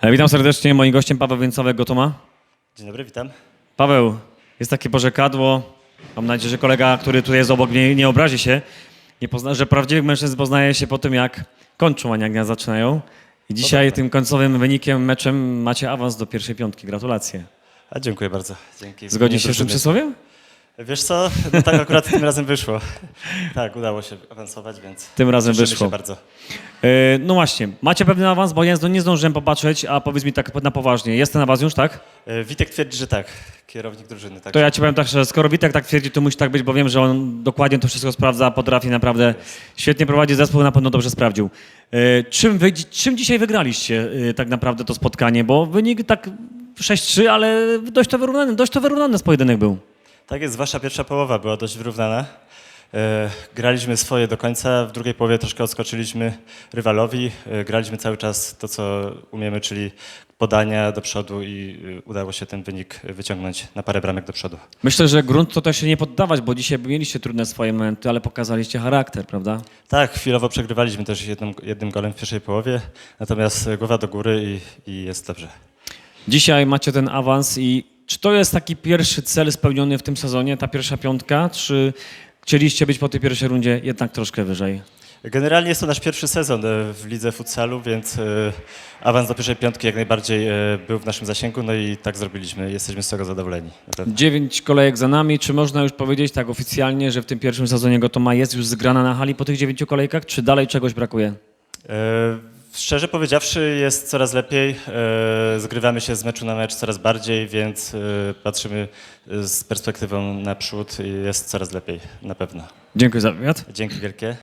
E, Witam serdecznie. Moim gościem Paweł Więcowek Gotoma. Dzień dobry, witam. Paweł, jest takie porzekadło. Mam nadzieję, że kolega, który tu jest obok mnie, nie obrazi się, nie pozna, że prawdziwych mężczyzn poznaje się po tym, jak kończą, a nie jak zaczynają. I dzisiaj tym końcowym wynikiem, meczem macie awans do pierwszej piątki. Gratulacje. A dziękuję bardzo. Dzięki. Zgodzisz się z tym przysłowiem? Wiesz co, no tak akurat tym razem wyszło. Tak, udało się awansować, więc Tym razem cieszymy wyszło. się bardzo. E, No właśnie, macie pewien awans, bo ja nie zdążyłem popatrzeć, a powiedz mi tak na poważnie. Jest ten awans już, tak? E, Witek twierdzi, że tak. Kierownik drużyny, tak. To ja ci powiem tak, że skoro Witek tak twierdzi, to musi tak być, bo wiem, że on dokładnie to wszystko sprawdza, potrafi naprawdę świetnie prowadzić zespół, na pewno dobrze sprawdził. E, Czym, wy, czym dzisiaj wygraliście tak naprawdę to spotkanie? Bo wynik tak 6-3, ale dość to wyrównany, dość to wyrównany pojedynek był. Tak jest, zwłaszcza pierwsza połowa była dość wyrównana. E, graliśmy swoje do końca, w drugiej połowie troszkę odskoczyliśmy rywalowi. E, graliśmy cały czas to, co umiemy, czyli podania do przodu i e, udało się ten wynik wyciągnąć na parę bramek do przodu. Myślę, że grunt to też się nie poddawać, bo dzisiaj mieliście trudne swoje momenty, ale pokazaliście charakter, prawda? Tak, chwilowo przegrywaliśmy też jednym, jednym golem w pierwszej połowie, natomiast głowa do góry i, i jest dobrze. Dzisiaj macie ten awans i czy to jest taki pierwszy cel spełniony w tym sezonie, ta pierwsza piątka, czy chcieliście być po tej pierwszej rundzie jednak troszkę wyżej? Generalnie jest to nasz pierwszy sezon e, w lidze futsalu, więc e, awans do pierwszej piątki jak najbardziej e, był w naszym zasięgu, no i tak zrobiliśmy. Jesteśmy z tego zadowoleni. Dziewięć kolejek za nami. Czy można już powiedzieć tak oficjalnie, że w tym pierwszym sezonie Gotoma jest już zgrana na hali po tych dziewięciu kolejkach, czy dalej czegoś brakuje? Szczerze powiedziawszy, jest coraz lepiej. E, Zgrywamy się z meczu na mecz coraz bardziej, więc e, patrzymy e, z perspektywą naprzód i jest coraz lepiej, na pewno. Dziękuję za wywiad. Dzięki wielkie.